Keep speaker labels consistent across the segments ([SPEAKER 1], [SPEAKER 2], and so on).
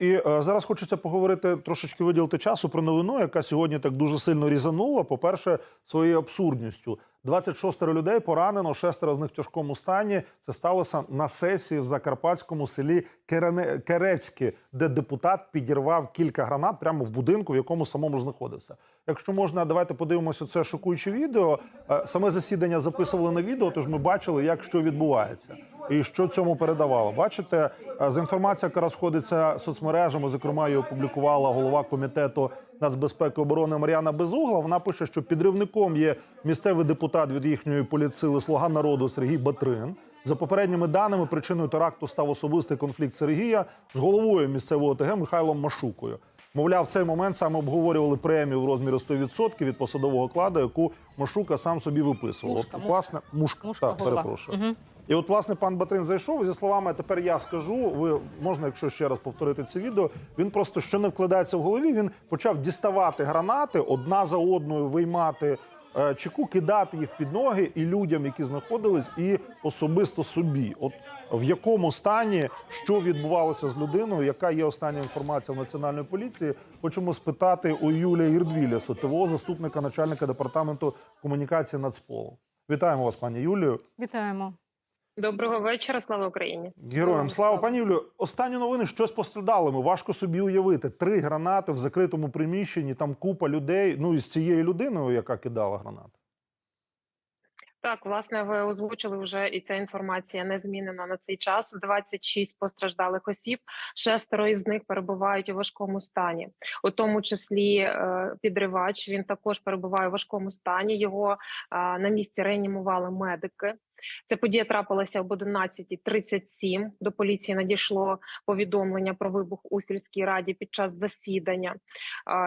[SPEAKER 1] І е, зараз хочеться поговорити трошечки виділити часу про новину, яка сьогодні так дуже сильно різанула. По-перше, своєю абсурдністю. 26 людей поранено, шестеро з них в тяжкому стані. Це сталося на сесії в закарпатському селі. Керецьке, де депутат підірвав кілька гранат прямо в будинку, в якому самому знаходився. Якщо можна, давайте подивимося це шокуюче відео. Е, Саме засідання записували на відео, тож ми бачили, як що відбувається і що цьому передавало. Бачите, е, за інформацією, яка розходиться соцмережами, зокрема, її опублікувала голова комітету нацбезпеки оборони Мар'яна Безугла. Вона пише, що підривником є місцевий депутат від їхньої політсили Слуга народу Сергій Батрин. За попередніми даними, причиною теракту став особистий конфлікт Сергія з головою місцевого ОТГ Михайлом Машукою. Мовляв, в цей момент саме обговорювали премію в розмірі 100% від посадового окладу, яку Машука сам собі виписував.
[SPEAKER 2] Мушка,
[SPEAKER 1] От,
[SPEAKER 2] мушка.
[SPEAKER 1] власне, мушка,
[SPEAKER 2] Мушка
[SPEAKER 1] так, перепрошую. І от, власне, пан Батрин зайшов зі словами Тепер я скажу. Ви можна, якщо ще раз повторити це відео. Він просто що не вкладається в голові. Він почав діставати гранати одна за одною, виймати чеку, кидати їх під ноги і людям, які знаходились, і особисто собі. От в якому стані що відбувалося з людиною, яка є остання інформація в національної поліції? Хочемо спитати у Юлія Ірдвіля, сотового заступника начальника департаменту комунікації Нацполу. Вітаємо вас, пані Юлію.
[SPEAKER 2] Вітаємо.
[SPEAKER 3] Доброго вечора, слава Україні.
[SPEAKER 1] Героям слава пані Юлію. Останні новини що з постраждалими. Важко собі уявити. Три гранати в закритому приміщенні. Там купа людей. Ну і з цією людиною, яка кидала гранати.
[SPEAKER 3] Так, власне, ви озвучили вже, і ця інформація не змінена на цей час. 26 постраждалих осіб, шестеро із них перебувають у важкому стані, у тому числі е, підривач. Він також перебуває у важкому стані. Його е, на місці реанімували медики. Ця подія трапилася об 11.37. До поліції надійшло повідомлення про вибух у сільській раді під час засідання.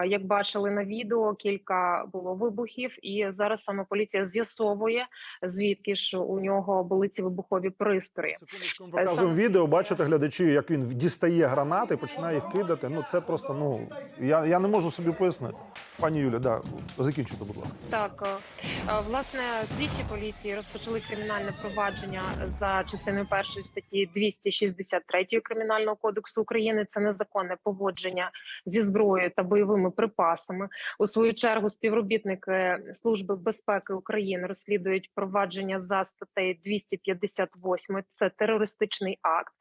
[SPEAKER 3] Як бачили на відео, кілька було вибухів, і зараз саме поліція з'ясовує, звідки ж у нього були ці вибухові пристрої.
[SPEAKER 1] Секундочку, показуємо
[SPEAKER 3] Е,
[SPEAKER 1] відео. Бачите, глядачі, як він дістає гранати, починає їх кидати. Ну це просто ну я, я не можу собі пояснити. Пані Юля, да закінчуйте, будь ласка.
[SPEAKER 3] Так, е, е, власне, слідчі поліції розпочали кримінальне провадження за частиною першої статті 263 кримінального кодексу України. Це незаконне поводження зі зброєю та бойовими припасами. У свою чергу співробітники служби безпеки України розслідують провадження за статтею 258. Це терористичний акт,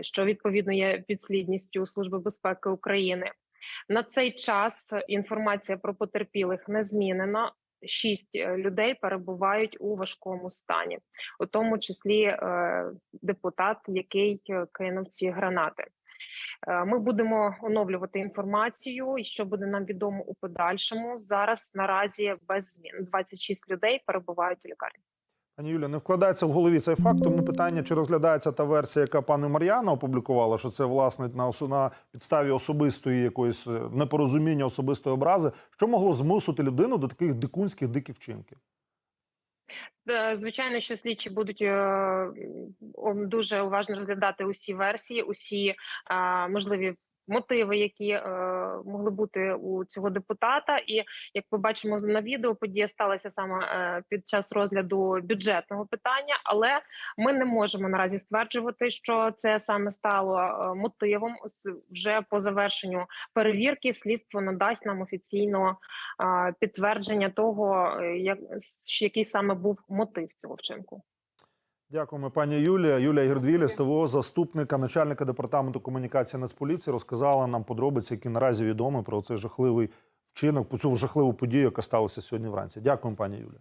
[SPEAKER 3] що відповідно є підслідністю служби безпеки України. На цей час інформація про потерпілих не змінена. Шість е, людей перебувають у важкому стані, у тому числі е, депутат, який е, кинув ці гранати. Ми будемо оновлювати інформацію, і що буде нам відомо у подальшому. Зараз наразі без змін 26 людей перебувають у лікарні.
[SPEAKER 1] Пані Юля, не вкладається в голові цей факт. Тому питання, чи розглядається та версія, яка пані Мар'яна опублікувала, що це власне на на підставі особистої якоїсь е, непорозуміння, особистої образи, що могло змусити людину до таких дикунських диких вчинків.
[SPEAKER 3] Е, Звичайно, що слідчі будуть е, дуже уважно розглядати усі версії, усі можливі мотиви, які е, могли бути у цього депутата. І як ми бачимо на відео, подія сталася саме е, під час розгляду бюджетного питання, але ми не можемо наразі стверджувати, що це саме стало е, мотивом. Вже по завершенню перевірки слідство надасть нам офіційно е, підтвердження того, е, як який саме був мотив цього вчинку.
[SPEAKER 1] Дякуємо, пані Юлія. Юлія Гердвілі, СТВО, заступника начальника департаменту комунікації Нацполіції, розказала нам подробиці, які наразі відомі про цей жахливий вчинок, про цю жахливу подію, яка сталася сьогодні вранці. Дякуємо, пані Юлія.